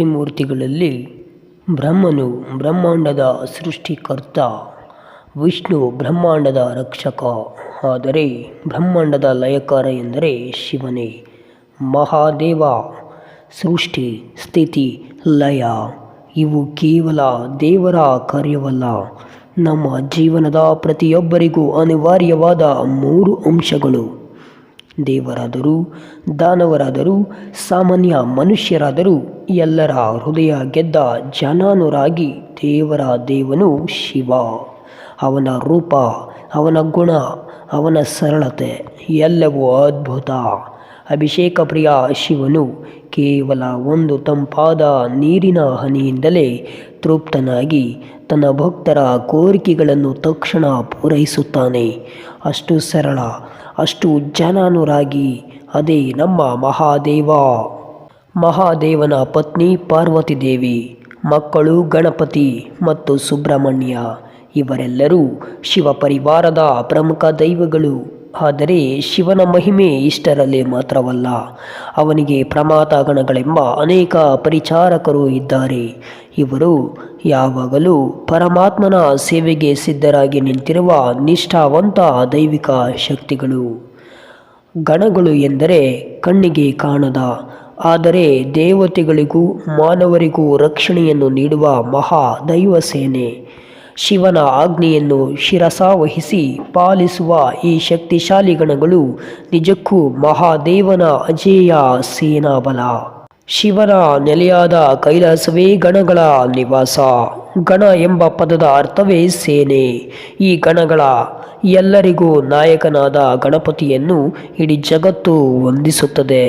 ತ್ರಿಮೂರ್ತಿಗಳಲ್ಲಿ ಬ್ರಹ್ಮನು ಬ್ರಹ್ಮಾಂಡದ ಸೃಷ್ಟಿಕರ್ತ, ವಿಷ್ಣು ಬ್ರಹ್ಮಾಂಡದ ರಕ್ಷಕ, ಆದರೆ ಬ್ರಹ್ಮಾಂಡದ ಲಯಕಾರ ಎಂದರೆ ಶಿವನೇ. ಮಹಾದೇವ, ಸೃಷ್ಟಿ, ಸ್ಥಿತಿ, ಲಯ, ಇವು ಕೇವಲ ದೇವರ ಕಾರ್ಯವಲ್ಲ. ನಮ್ಮ ಜೀವನದ ಪ್ರತಿಯೊಬ್ಬರಿಗೂ ಅನಿವಾರ್ಯವಾದ ಮೂರು ಅಂಶಗಳು. ದೇವರಾದರೂ, ದಾನವರಾದರೂ, ಸಾಮಾನ್ಯ ಮನುಷ್ಯರಾದರೂ ಎಲ್ಲರ ಹೃದಯ ಗೆದ್ದ ಜನಾನುರಾಗಿ ದೇವರ ದೇವನು ಶಿವ. ಅವನ ರೂಪ, ಅವನ ಗುಣ, ಅವನ ಸರಳತೆ ಎಲ್ಲವೂ ಅದ್ಭುತ. ಅಭಿಷೇಕ ಪ್ರಿಯ ಶಿವನು ಕೇವಲ ಒಂದು ತಂಪಾದ ನೀರಿನ ಹನಿಯಿಂದಲೇ ತೃಪ್ತನಾಗಿ ತನ್ನ ಭಕ್ತರ ಕೋರಿಕೆಗಳನ್ನು ತಕ್ಷಣ ಪೂರೈಸುತ್ತಾನೆ. ಅಷ್ಟು ಸರಳ ಅಷ್ಟು ಜನಾನುರಾಗಿ. ಅದೇ ನಮ್ಮ ಮಹಾದೇವ. ಮಹಾದೇವನ ಪತ್ನಿ ಪಾರ್ವತಿ ದೇವಿ, ಮಕ್ಕಳು ಗಣಪತಿ ಮತ್ತು ಸುಬ್ರಹ್ಮಣ್ಯ. ಇವರೆಲ್ಲರೂ ಶಿವ ಪರಿವಾರದ ಪ್ರಮುಖ ದೈವಗಳು. ಆದರೆ ಶಿವನ ಮಹಿಮೆ ಇಷ್ಟರಲ್ಲಿ ಮಾತ್ರವಲ್ಲ, ಅವನಿಗೆ ಪ್ರಮಾತ ಗಣಗಳೆಂಬ ಅನೇಕ ಪರಿಚಾರಕರು ಇದ್ದಾರೆ. ಇವರು ಯಾವಾಗಲೂ ಪರಮಾತ್ಮನ ಸೇವೆಗೆ ಸಿದ್ಧರಾಗಿ ನಿಂತಿರುವ ನಿಷ್ಠಾವಂತ ದೈವಿಕ ಶಕ್ತಿಗಳು. ಗಣಗಳು ಎಂದರೆ ಕಣ್ಣಿಗೆ ಕಾಣದ, ಆದರೆ ದೇವತೆಗಳಿಗೂ ಮಾನವರಿಗೂ ರಕ್ಷಣೆಯನ್ನು ನೀಡುವ ಮಹಾ ದೈವ ಸೇನೆ ಶಿವನ ಆಜ್ಞೆಯನ್ನು ಶಿರಸಾವಹಿಸಿ ಪಾಲಿಸುವ ಈ ಶಕ್ತಿಶಾಲಿ ಗಣಗಳು ನಿಜಕ್ಕೂ ಮಹಾದೇವನ ಅಜೇಯ ಸೇನಾಬಲ. ಶಿವನ ನೆಲೆಯಾದ ಕೈಲಾಸವೇ ಗಣಗಳ ನಿವಾಸ. ಗಣ ಎಂಬ ಪದದ ಅರ್ಥವೇ ಸೇನೆ. ಈ ಗಣಗಳ ಎಲ್ಲರಿಗೂ ನಾಯಕನಾದ ಗಣಪತಿಯನ್ನು ಇಡೀ ಜಗತ್ತು ವಂದಿಸುತ್ತದೆ.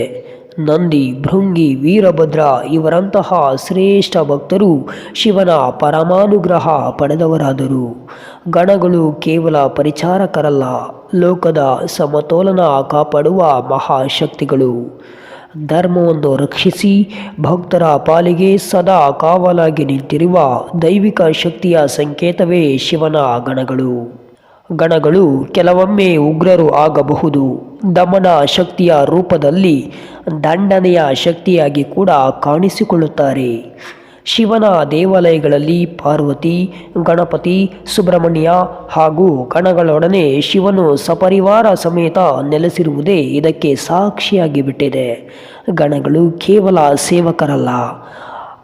ನಂದಿ, ಭೃಂಗಿ, ವೀರಭದ್ರ ಇವರಂತಹ ಶ್ರೇಷ್ಠ ಭಕ್ತರು ಶಿವನ ಪರಮಾನುಗ್ರಹ ಪಡೆದವರಾದರು. ಗಣಗಳು ಕೇವಲ ಪರಿಚಾರಕರಲ್ಲ, ಲೋಕದ ಸಮತೋಲನ ಕಾಪಾಡುವ ಮಹಾಶಕ್ತಿಗಳು. ಧರ್ಮವನ್ನು ರಕ್ಷಿಸಿ ಭಕ್ತರ ಪಾಲಿಗೆ ಸದಾ ಕಾವಲಾಗಿ ನಿಂತಿರುವ ದೈವಿಕ ಶಕ್ತಿಯ ಸಂಕೇತವೇ ಶಿವನ ಗಣಗಳು. ಗಣಗಳು ಕೆಲವೊಮ್ಮೆ ಉಗ್ರರು ಆಗಬಹುದು. ದಮನ ಶಕ್ತಿಯ ರೂಪದಲ್ಲಿ ದಂಡನೆಯ ಶಕ್ತಿಯಾಗಿ ಕೂಡ ಕಾಣಿಸಿಕೊಳ್ಳುತ್ತಾರೆ. ಶಿವನ ದೇವಾಲಯಗಳಲ್ಲಿ ಪಾರ್ವತಿ, ಗಣಪತಿ, ಸುಬ್ರಹ್ಮಣ್ಯ ಹಾಗೂ ಗಣಗಳೊಡನೆ ಶಿವನು ಸಪರಿವಾರ ಸಮೇತ ನೆಲೆಸಿರುವುದೇ ಇದಕ್ಕೆ ಸಾಕ್ಷಿಯಾಗಿ ಬಿಟ್ಟಿದೆ. ಗಣಗಳು ಕೇವಲ ಸೇವಕರಲ್ಲ,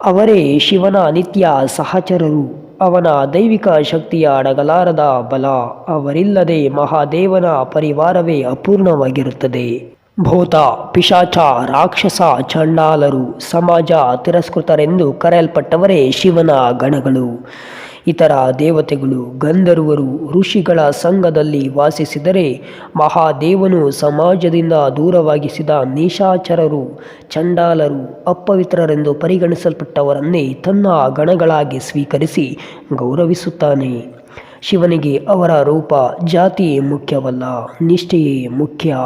ಅವರೇ ಶಿವನ ನಿತ್ಯ ಸಹಚರರು. ಅವನ ದೈವಿಕ ಶಕ್ತಿಯ ಅಡಗಲಾರದ ಬಲ ಅವರಿಲ್ಲದೆ ಮಹಾದೇವನ ಪರಿವಾರವೇ ಅಪೂರ್ಣವಾಗಿರುತ್ತದೆ. ಭೂತ, ಪಿಶಾಚ, ರಾಕ್ಷಸ, ಚಂಡಾಲರು, ಸಮಾಜ ತಿರಸ್ಕೃತರೆಂದು ಕರೆಯಲ್ಪಟ್ಟವರೇ ಶಿವನ ಗಣಗಳು. ಇತರ ದೇವತೆಗಳು, ಗಂಧರ್ವರು, ಋಷಿಗಳ ಸಂಘದಲ್ಲಿ ವಾಸಿಸಿದರೆ ಮಹಾದೇವನು ಸಮಾಜದಿಂದ ದೂರವಾಗಿಸಿದ ನೀಶಾಚರರು ಚಂಡಾಲರು, ಅಪವಿತ್ರರೆಂದು ಪರಿಗಣಿಸಲ್ಪಟ್ಟವರನ್ನೇ ತನ್ನ ಗಣಗಳಾಗಿ ಸ್ವೀಕರಿಸಿ ಗೌರವಿಸುತ್ತಾನೆ. ಶಿವನಿಗೆ ಅವರ ರೂಪ ಜಾತಿಯೇ ಮುಖ್ಯವಲ್ಲ, ನಿಷ್ಠೆಯೇ ಮುಖ್ಯ.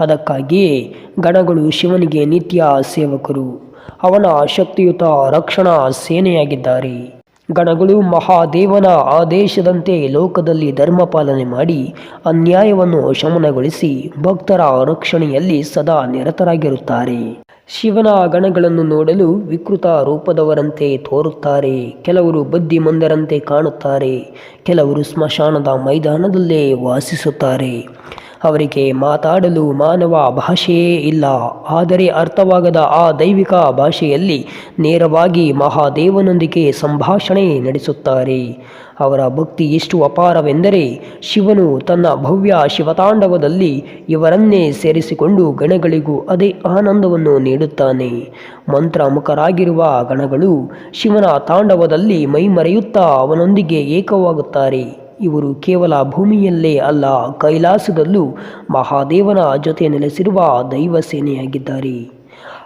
ಅದಕ್ಕಾಗಿಯೇ ಗಣಗಳು ಶಿವನಿಗೆ ನಿತ್ಯ ಸೇವಕರು. ಅವನ ಶಕ್ತಿಯುತ ರಕ್ಷಣಾ ಸೇನೆಯಾಗಿದ್ದಾರೆ. ಗಣಗಳು ಮಹಾದೇವನ ಆದೇಶದಂತೆ ಲೋಕದಲ್ಲಿ ಧರ್ಮ ಪಾಲನೆ ಮಾಡಿ ಅನ್ಯಾಯವನ್ನು ಶಮನಗೊಳಿಸಿ ಭಕ್ತರ ರಕ್ಷಣೆಯಲ್ಲಿ ಸದಾ ನಿರತರಾಗಿರುತ್ತಾರೆ. ಶಿವನ ಗಣಗಳನ್ನು ನೋಡಲು ವಿಕೃತ ರೂಪದವರಂತೆ ತೋರುತ್ತಾರೆ. ಕೆಲವರು ಬುದ್ಧಿಮಂದರಂತೆ ಕಾಣುತ್ತಾರೆ. ಕೆಲವರು ಸ್ಮಶಾನದ ಮೈದಾನದಲ್ಲೇ ವಾಸಿಸುತ್ತಾರೆ. ಅವರಿಗೆ ಮಾತಾಡಲು ಮಾನವ ಭಾಷೆಯೇ ಇಲ್ಲ. ಆದರೆ ಅರ್ಥವಾಗದ ಆ ದೈವಿಕ ಭಾಷೆಯಲ್ಲಿ ನೇರವಾಗಿ ಮಹಾದೇವನೊಂದಿಗೆ ಸಂಭಾಷಣೆ ನಡೆಸುತ್ತಾರೆ. ಅವರ ಭಕ್ತಿ ಎಷ್ಟು ಅಪಾರವೆಂದರೆ ಶಿವನು ತನ್ನ ಭವ್ಯ ಶಿವತಾಂಡವದಲ್ಲಿ ಇವರನ್ನೇ ಸೇರಿಸಿಕೊಂಡು ಗಣಗಳಿಗೂ ಅದೇ ಆನಂದವನ್ನು ನೀಡುತ್ತಾನೆ. ಮಂತ್ರಮುಖರಾಗಿರುವ ಗಣಗಳು ಶಿವನ ತಾಂಡವದಲ್ಲಿ ಮೈಮರೆಯುತ್ತಾ ಅವನೊಂದಿಗೆ ಏಕವಾಗುತ್ತಾರೆ. ಇವರು ಕೇವಲ ಭೂಮಿಯಲ್ಲೇ ಅಲ್ಲ, ಕೈಲಾಸದಲ್ಲೂ ಮಹಾದೇವನ ಜೊತೆ ನೆಲೆಸಿರುವ ದೈವ ಸೇನೆಯಾಗಿದ್ದಾರೆ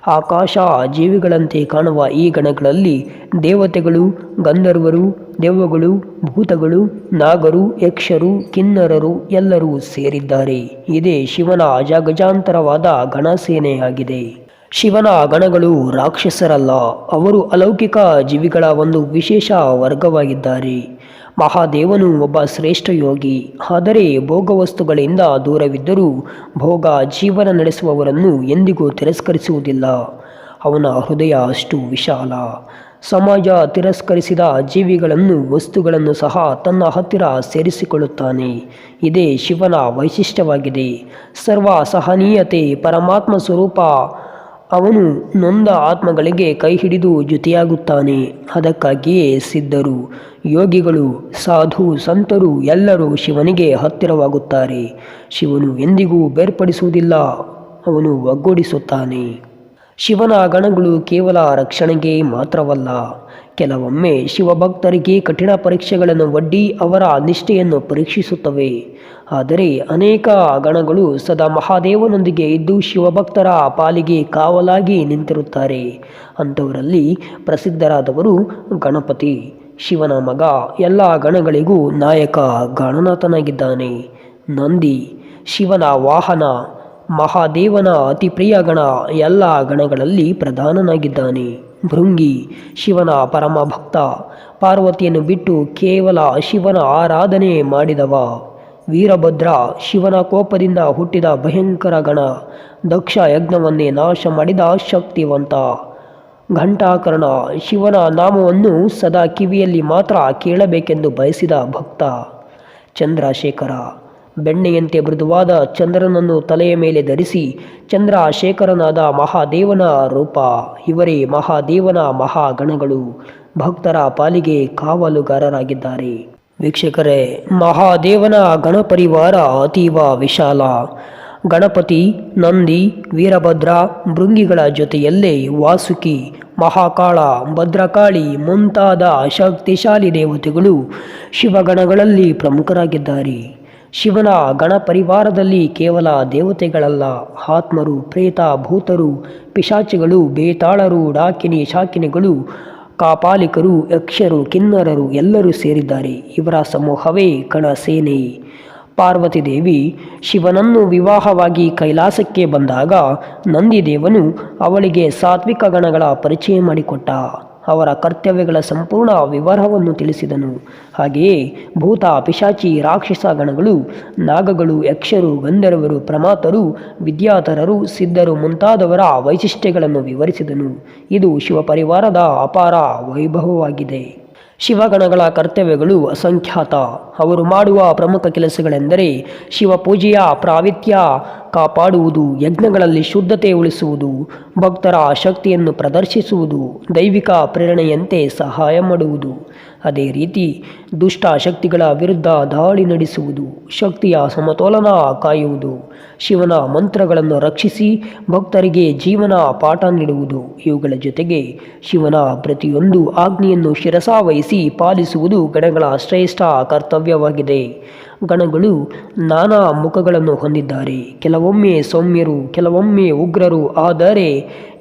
ಆಕಾಶ ಜೀವಿಗಳಂತೆ ಕಾಣುವ ಈ ಗಣಗಳಲ್ಲಿ ದೇವತೆಗಳು, ಗಂಧರ್ವರು, ದೆವ್ವಗಳು, ಭೂತಗಳು, ನಾಗರು, ಯಕ್ಷರು, ಕಿನ್ನರರು ಎಲ್ಲರೂ ಸೇರಿದ್ದಾರೆ. ಇದೇ ಶಿವನ ಅಜಗಜಾಂತರವಾದ ಗಣಸೇನೆಯಾಗಿದೆ. ಶಿವನ ಗಣಗಳು ರಾಕ್ಷಸರಲ್ಲ, ಅವರು ಅಲೌಕಿಕ ಜೀವಿಗಳ ಒಂದು ವಿಶೇಷ ವರ್ಗವಾಗಿದ್ದಾರೆ. ಮಹಾದೇವನು ಒಬ್ಬ ಶ್ರೇಷ್ಠ ಯೋಗಿ. ಆದರೆ ಭೋಗವಸ್ತುಗಳಿಂದ ದೂರವಿದ್ದರೂ ಭೋಗ ಜೀವನ ನಡೆಸುವವರನ್ನು ಎಂದಿಗೂ ತಿರಸ್ಕರಿಸುವುದಿಲ್ಲ. ಅವನ ಹೃದಯ ಅಷ್ಟು ವಿಶಾಲ. ಸಮಾಜ ತಿರಸ್ಕರಿಸಿದ ಜೀವಿಗಳನ್ನು, ವಸ್ತುಗಳನ್ನು ಸಹ ತನ್ನ ಹತ್ತಿರ ಸೇರಿಸಿಕೊಳ್ಳುತ್ತಾನೆ. ಇದೇ ಶಿವನ ವೈಶಿಷ್ಟ್ಯವಾಗಿದೆ. ಸರ್ವ ಸಹನೀಯತೆ ಪರಮಾತ್ಮ ಸ್ವರೂಪ ಅವನು ನೊಂದ ಆತ್ಮಗಳಿಗೆ ಕೈ ಹಿಡಿದು ಜೊತೆಯಾಗುತ್ತಾನೆ ಅದಕ್ಕಾಗಿಯೇ ಸಿದ್ಧರು, ಯೋಗಿಗಳು, ಸಾಧು, ಸಂತರು ಎಲ್ಲರೂ ಶಿವನಿಗೆ ಹತ್ತಿರವಾಗುತ್ತಾರೆ. ಶಿವನು ಎಂದಿಗೂ ಬೇರ್ಪಡಿಸುವುದಿಲ್ಲ, ಅವನು ಒಗ್ಗೂಡಿಸುತ್ತಾನೆ. ಶಿವನ ಗಣಗಳು ಕೇವಲ ರಕ್ಷಣೆಗೆ ಮಾತ್ರವಲ್ಲ ಕೆಲವೊಮ್ಮೆ ಶಿವಭಕ್ತರಿಗೆ ಕಠಿಣ ಪರೀಕ್ಷೆಗಳನ್ನು ಒಡ್ಡಿ ಅವರ ನಿಷ್ಠೆಯನ್ನು ಪರೀಕ್ಷಿಸುತ್ತವೆ. ಆದರೆ ಅನೇಕ ಗಣಗಳು ಸದಾ ಮಹಾದೇವನೊಂದಿಗೆ ಇದ್ದು ಶಿವಭಕ್ತರ ಪಾಲಿಗೆ ಕಾವಲಾಗಿ ನಿಂತಿರುತ್ತಾರೆ. ಅಂಥವರಲ್ಲಿ ಪ್ರಸಿದ್ಧರಾದವರು ಗಣಪತಿ. ಶಿವನ ಮಗ ಎಲ್ಲ ಗಣಗಳಿಗೂ ನಾಯಕ ಗಣನಾಥನಾಗಿದ್ದಾನೆ. ನಂದಿ. ಶಿವನ ವಾಹನ. ಮಹಾದೇವನ ಅತಿ ಪ್ರಿಯ ಗಣ ಎಲ್ಲ ಗಣಗಳಲ್ಲಿ ಪ್ರಧಾನನಾಗಿದ್ದಾನೆ. ಭೃಂಗಿ ಶಿವನ ಪರಮ ಭಕ್ತ. ಪಾರ್ವತಿಯನ್ನು ಬಿಟ್ಟು ಕೇವಲ ಶಿವನ ಆರಾಧನೆ ಮಾಡಿದವ. ವೀರಭದ್ರ ಶಿವನ ಕೋಪದಿಂದ ಹುಟ್ಟಿದ ಭಯಂಕರ ಗಣ. ದಕ್ಷ ಯಜ್ಞವನ್ನೇ ನಾಶ ಮಾಡಿದ ಶಕ್ತಿವಂತ. ಘಂಟಾಕರ್ಣ ಶಿವನ ನಾಮವನ್ನು ಸದಾ ಕಿವಿಯಲ್ಲಿ ಮಾತ್ರ ಕೇಳಬೇಕೆಂದು ಬಯಸಿದ ಭಕ್ತ. ಚಂದ್ರಶೇಖರ ಬೆಣ್ಣೆಯಂತೆ ಮೃದುವಾದ ಚಂದ್ರನನ್ನು ತಲೆಯ ಮೇಲೆ ಧರಿಸಿ ಚಂದ್ರಶೇಖರನಾದ ಮಹಾದೇವನ ರೂಪ. ಇವರೇ ಮಹಾದೇವನ ಮಹಾಗಣಗಳು. ಭಕ್ತರ ಪಾಲಿಗೆ ಕಾವಲುಗಾರರಾಗಿದ್ದಾರೆ. ವೀಕ್ಷಕರೇ, ಮಹಾದೇವನ ಗಣಪರಿವಾರ ಅತೀವ ವಿಶಾಲ. ಗಣಪತಿ, ನಂದಿ, ವೀರಭದ್ರ, ಮೃಂಗಿಗಳ ಜೊತೆಯಲ್ಲೇ ವಾಸುಕಿ, ಮಹಾಕಾಳ, ಭದ್ರಕಾಳಿ ಮುಂತಾದ ಶಕ್ತಿಶಾಲಿ ದೇವತೆಗಳು ಶಿವಗಣಗಳಲ್ಲಿ ಪ್ರಮುಖರಾಗಿದ್ದಾರೆ. ಶಿವನ ಗಣಪರಿವಾರದಲ್ಲಿ ಕೇವಲ ದೇವತೆಗಳಲ್ಲ, ಆತ್ಮರು ಪ್ರೇತ ಭೂತರು ಪಿಶಾಚಿಗಳು, ಬೇತಾಳರು, ಡಾಕಿನಿ ಶಾಕಿನಿಗಳು, ಕಾಪಾಲಿಕರು, ಯಕ್ಷರು, ಕಿನ್ನರರು ಎಲ್ಲರೂ ಸೇರಿದ್ದಾರೆ. ಇವರ ಸಮೂಹವೇ ಗಣ ಸೇನೆ. ಪಾರ್ವತಿ ದೇವಿ ಶಿವನನ್ನು ವಿವಾಹವಾಗಿ ಕೈಲಾಸಕ್ಕೆ ಬಂದಾಗ ನಂದಿದೇವನು ಅವಳಿಗೆ ಸಾತ್ವಿಕ ಗಣಗಳ ಪರಿಚಯ ಮಾಡಿಕೊಟ್ಟ. ಅವರ ಕರ್ತವ್ಯಗಳ ಸಂಪೂರ್ಣ ವಿವರವನ್ನು ತಿಳಿಸಿದನು. ಹಾಗೆಯೇ ಭೂತ, ಪಿಶಾಚಿ, ರಾಕ್ಷಸ ಗಣಗಳು, ನಾಗಗಳು, ಯಕ್ಷರು, ಗಂಧರ್ವರು, ಪ್ರಮಾತರು, ವಿದ್ಯಾತರರು, ಸಿದ್ಧರು ಮುಂತಾದವರ ವೈಶಿಷ್ಟ್ಯಗಳನ್ನು ವಿವರಿಸಿದನು. ಇದು ಶಿವಪರಿವಾರದ ಅಪಾರ ವೈಭವವಾಗಿದೆ. ಶಿವಗಣಗಳ ಕರ್ತವ್ಯಗಳು ಅಸಂಖ್ಯಾತ. ಅವರು ಮಾಡುವ ಪ್ರಮುಖ ಕೆಲಸಗಳೆಂದರೆ ಶಿವ ಪೂಜೆಯ ಪ್ರಾವಿತ್ಯ ಕಾಪಾಡುವುದು, ಯಜ್ಞಗಳಲ್ಲಿ ಶುದ್ಧತೆ ಉಳಿಸುವುದು, ಭಕ್ತರ ಶಕ್ತಿಯನ್ನು ಪ್ರದರ್ಶಿಸುವುದು, ದೈವಿಕ ಪ್ರೇರಣೆಯಂತೆ ಸಹಾಯ ಮಾಡುವುದು. ಅದೇ ರೀತಿ ದುಷ್ಟ ಶಕ್ತಿಗಳ ವಿರುದ್ಧ ದಾಳಿ ನಡೆಸುವುದು, ಶಕ್ತಿಯ ಸಮತೋಲನ ಕಾಯುವುದು, ಶಿವನ ಮಂತ್ರಗಳನ್ನು ರಕ್ಷಿಸಿ ಭಕ್ತರಿಗೆ ಜೀವನ ಪಾಠ ನೀಡುವುದು, ಇವುಗಳ ಜೊತೆಗೆ ಶಿವನ ಪ್ರತಿಯೊಂದು ಆಜ್ಞೆಯನ್ನು ಶಿರಸಾವಹಿಸಿ ಪಾಲಿಸುವುದು ಗಣಗಳ ಶ್ರೇಷ್ಠ ಕರ್ತವ್ಯವಾಗಿದೆ. ಗಣಗಳು ನಾನಾ ಮುಖಗಳನ್ನು ಹೊಂದಿದ್ದಾರೆ. ಕೆಲವೊಮ್ಮೆ ಸೌಮ್ಯರು, ಕೆಲವೊಮ್ಮೆ ಉಗ್ರರು, ಆದರೆ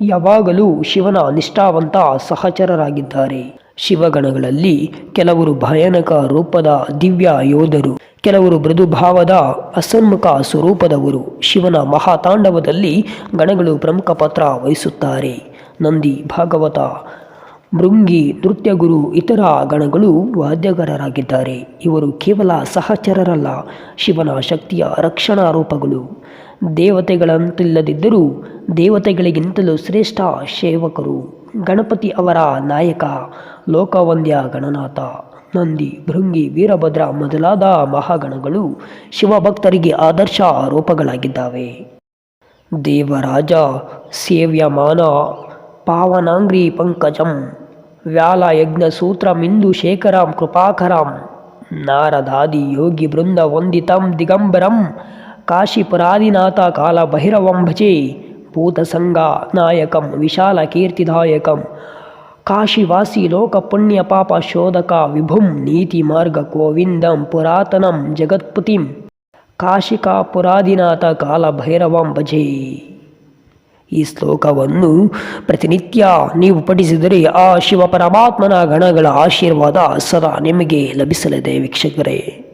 ಯಾವಾಗಲೂ ಶಿವನ ನಿಷ್ಠಾವಂತ ಸಹಚರರಾಗಿದ್ದಾರೆ. ಶಿವಗಣಗಳಲ್ಲಿ ಕೆಲವರು ಭಯಾನಕ ರೂಪದ ದಿವ್ಯ ಯೋಧರು, ಕೆಲವರು ಮೃದುಭಾವದ ಅಸನ್ಮುಖ ಸ್ವರೂಪದವರು. ಶಿವನ ಮಹಾತಾಂಡವದಲ್ಲಿ ಗಣಗಳು ಪ್ರಮುಖ ಪಾತ್ರ ವಹಿಸುತ್ತಾರೆ. ನಂದಿ ಭಾಗವತ ಭೃಂಗಿ ನೃತ್ಯಗುರು, ಇತರ ಗಣಗಳು ವಾದ್ಯಗಾರರಾಗಿದ್ದಾರೆ. ಇವರು ಕೇವಲ ಸಹಚರರಲ್ಲ, ಶಿವನ ಶಕ್ತಿಯ ರಕ್ಷಣಾ ರೂಪಗಳು. ದೇವತೆಗಳಂತಿಲ್ಲದಿದ್ದರೂ ದೇವತೆಗಳಿಗಿಂತಲೂ ಶ್ರೇಷ್ಠ ಸೇವಕರು. ಗಣಪತಿ ಅವರ ನಾಯಕ ಲೋಕವಂದ್ಯ ಗಣನಾಥ, ನಂದಿ ಭೃಂಗಿ ವೀರಭದ್ರ ಮೊದಲಾದ ಮಹಾಗಣಗಳು ಶಿವಭಕ್ತರಿಗೆ ಆದರ್ಶ ರೂಪಗಳಾಗಿದ್ದಾವೆ. ದೇವರಾಜ, ಸೇವ್ಯಮಾನ పావనాంగ్రీ పంకజం వ్యాళయజ్ఞసూత్రమిందు శేఖరాం కృపాకరాం నారదాది యోగి బృంద వందితం దిగంబరం కాశీపురాదినాథ కాళభైరవం భజే భూతసంగా నాయకం విశాలకీర్తిదాయకం కాశీవాసి లోకపుణ్యపాపశోధక విభుం నీతిమార్గకోవిందం పురాతనం జగత్పతిం కాశికాపురాదినాథ కాళభైరవం భజే ಈ ಶ್ಲೋಕವನ್ನು ಪ್ರತಿನಿತ್ಯ ನೀವು ಪಠಿಸಿದರೆ ಆ ಶಿವ ಪರಮಾತ್ಮನ ಗಣಗಳ ಆಶೀರ್ವಾದ ಸದಾ ನಿಮಗೆ ಲಭಿಸಲಿದೆ ವೀಕ್ಷಕರೇ.